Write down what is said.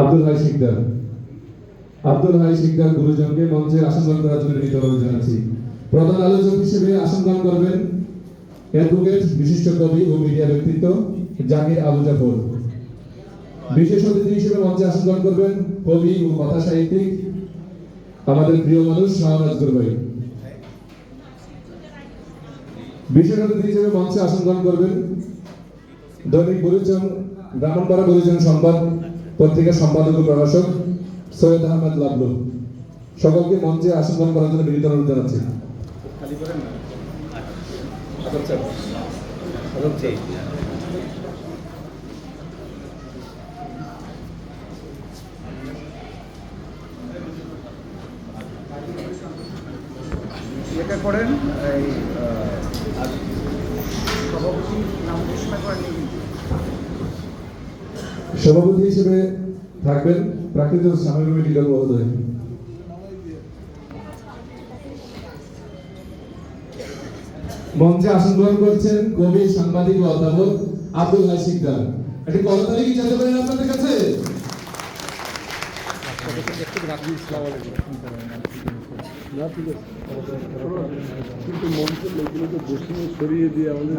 আব্দুল হাই শিকদার। আব্দুল হাই শিকদার গুরুজনকে মঞ্চে আসন করার জন্য বিনীতভাবে জানাচ্ছি। প্রধান আলোচক হিসেবে আসন করবেন অ্যাডভোকেট, বিশিষ্ট কবি ও মিডিয়া ব্যক্তিত্ব জাকির আবু জাফর। বিশেষ অতিথি হিসেবে মঞ্চে আসন করবেন কবি ও কথা সাহিত্যিক আমাদের প্রিয় মানুষ শাহনাজ গুরবাই বিশেষ অতিথি হিসেবে মঞ্চে আসন করবেন দৈনিক বলেছেন ব্রাহ্মণপাড়া বলেছেন সংবাদ পত্রিকার সম্পাদক ও প্রকাশক সৈয়দ আহমেদ লাবলু। সকলকে মঞ্চে আসন করার জন্য বিনীত অনুরোধ জানাচ্ছি। আদর চাই এটা করেন, এই সভাপতি হিসেবে থাকবেন প্রাকৃতিক স্বামী লিডার মহোদয়। মঞ্চে আসন গ্রহণ করছেন কবি সাংবাদিক ও অধ্যাপক আব্দুল হাই শিকদার একটি করতালি কি চাইতে পারেন আপনাদের কাছে? কিন্তু মঞ্চের লোকগুলোকে বসিয়ে, সরিয়ে দিয়ে আমাদের